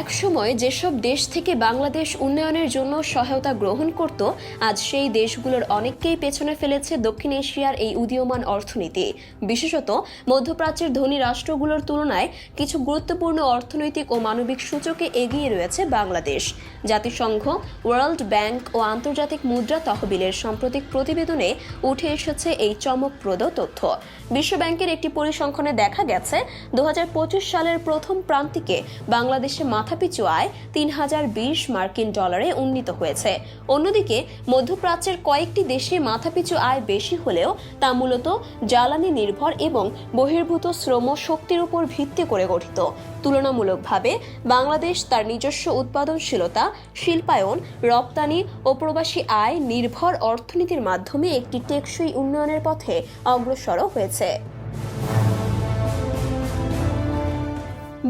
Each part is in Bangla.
একসময় যেসব দেশ থেকে বাংলাদেশ উন্নয়নের জন্য সহায়তা গ্রহণ করত, আজ সেই দেশগুলোর অনেককেই পেছনে ফেলেছে দক্ষিণ এশিয়ার এই উদীয়মান অর্থনীতি। বিশেষত মধ্যপ্রাচ্যের ধনী রাষ্ট্রগুলোর তুলনায় কিছু গুরুত্বপূর্ণ অর্থনৈতিক ও মানবিক সূচকে এগিয়ে রয়েছে বাংলাদেশ। জাতিসংঘ, ওয়ার্ল্ড ব্যাংক ও আন্তর্জাতিক মুদ্রা তহবিলের সাম্প্রতিক প্রতিবেদনে উঠে এসেছে এই চমকপ্রদ তথ্য। বিশ্বব্যাংকের একটি পরিসংখ্যানে দেখা গেছে, দু হাজার পঁচিশ সালের প্রথম প্রান্তিকে বাংলাদেশে মাথাপিছু আয় তিন হাজার বিশ মার্কিন ডলারে উন্নীত হয়েছে। অন্যদিকে, মধ্যপ্রাচ্যের কয়েকটি দেশে মাথাপিছু আয় বেশি হলেও তা মূলত জ্বালানি নির্ভর এবং বহির্ভূত শ্রম শক্তির উপর ভিত্তি করে গঠিত। তুলনামূলকভাবে, বাংলাদেশ তার নিজস্ব উৎপাদনশীলতা, শিল্পায়ন, রপ্তানি ও প্রবাসী আয় নির্ভর অর্থনীতির মাধ্যমে একটি টেকসই উন্নয়নের পথে অগ্রসর হয়েছে।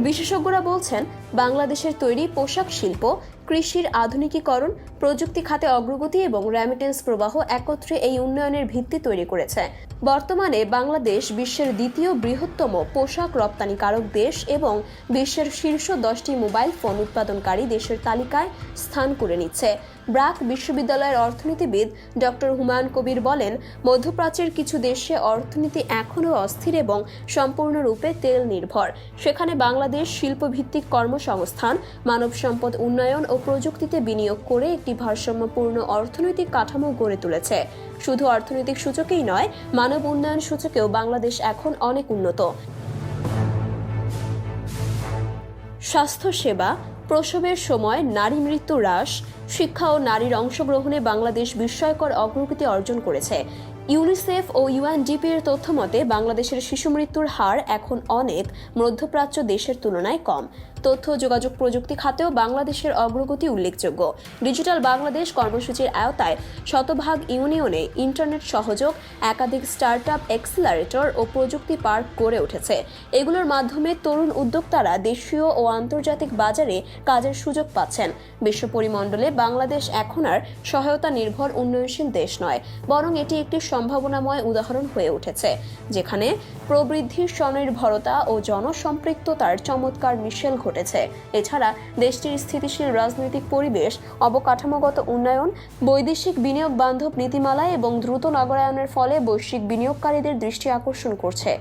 বিশেষজ্ঞরা বলছেন বাংলাদেশের তৈরি পোশাক শিল্প কৃষির আধুনিকীকরণ, প্রযুক্তি খাতে অগ্রগতি এবং র্যামিটেন্স প্রবাহ একত্রে এই উন্নয়নের ভিত্তি তৈরি করেছে। বর্তমানে বাংলাদেশ বিশ্বের দ্বিতীয় বৃহত্তম পোশাক রপ্তানিকারক দেশ এবং বিশ্বের শীর্ষ দশটি মোবাইল ফোন উৎপাদনকারী দেশের তালিকায় স্থান করে নিচ্ছে। ব্রাক বিশ্ববিদ্যালয়ের অর্থনীতিবিদ ডক্টর হুমায়ুন কবির বলেন, মধ্যপ্রাচ্যের কিছু দেশে অর্থনীতি এখনও অস্থির এবং সম্পূর্ণরূপে তেল নির্ভর। সেখানে বাংলাদেশ শিল্পভিত্তিক কর্মসংস্থান মানব সম্পদ উন্নয়ন ও প্রযুক্তিতে বিনিয়োগ করে একটি ভারসাম্যপূর্ণ অর্থনৈতিক কাঠামো গড়ে তুলেছে। শুধু অর্থনৈতিক সূচকেই নয়, মানব উন্নয়ন সূচকেও বাংলাদেশ এখন অনেক উন্নত। স্বাস্থ্যসেবা, প্রসবের সময় নারী মৃত্যু হ্রাস, শিক্ষা ও নারীর অংশগ্রহণে বাংলাদেশ বিস্ময়কর অগ্রগতি অর্জন করেছে। ইউনিসেফ ও ইউএনডিপি এর তথ্য মতে বাংলাদেশের শিশু মৃত্যুর হার এখন অনেক, মধ্যপ্রাচ্য দেশের তুলনায় কম। তথ্য যোগাযোগ প্রযুক্তি খাতেও বাংলাদেশের অগ্রগতি উল্লেখযোগ্য। ডিজিটাল বাংলাদেশ কর্মসূচির আওতায় শতভাগ ইউনিয়নে ইন্টারনেট সহযোগ, একাধিক স্টার্টআপ এক্সিলারেটর ও প্রযুক্তি পার্ক গড়ে উঠেছে। এগুলোর মাধ্যমে তরুণ উদ্যোক্তারা দেশীয় ও আন্তর্জাতিক বাজারে কাজের সুযোগ পাচ্ছেন। বিশ্ব পরিমণ্ডলে বাংলাদেশ এখন আর সহায়তা নির্ভর উন্নয়নশীল দেশ নয়, বরং এটি একটি সম্ভাবনাময় উদাহরণ হয়ে উঠেছে, যেখানে প্রবৃদ্ধির স্বনির্ভরতা ও জনসম্পৃক্ততার চমৎকার মিশেল ঘটেছে। এছাড়া দেশটির স্থিতিশীল রাজনৈতিক পরিবেশ, অবকাঠামোগত উন্নয়ন, বৈদেশিক বিনিয়োগ বান্ধব নীতিমালা এবং দ্রুত নগরায়নের ফলে বৈশ্বিক বিনিয়োগকারীদের দৃষ্টি আকর্ষণ করছে।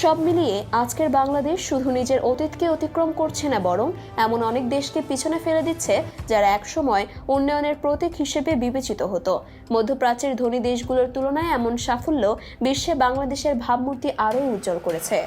সব মিলিয়ে আজকের বাংলাদেশ শুধু নিজের অতীতকে অতিক্রম করছে না বরং এমন অনেক দেশকে পিছনে ফেলে দিচ্ছে যারা একসময় উন্নয়নের প্রতীক হিসেবে বিবেচিত হতো। মধ্যপ্রাচ্যের ধনী দেশগুলোর তুলনায় এমন সাফল্য বিশ্বে বাংলাদেশের ভাবমূর্তি আরও উজ্জ্বল করেছে।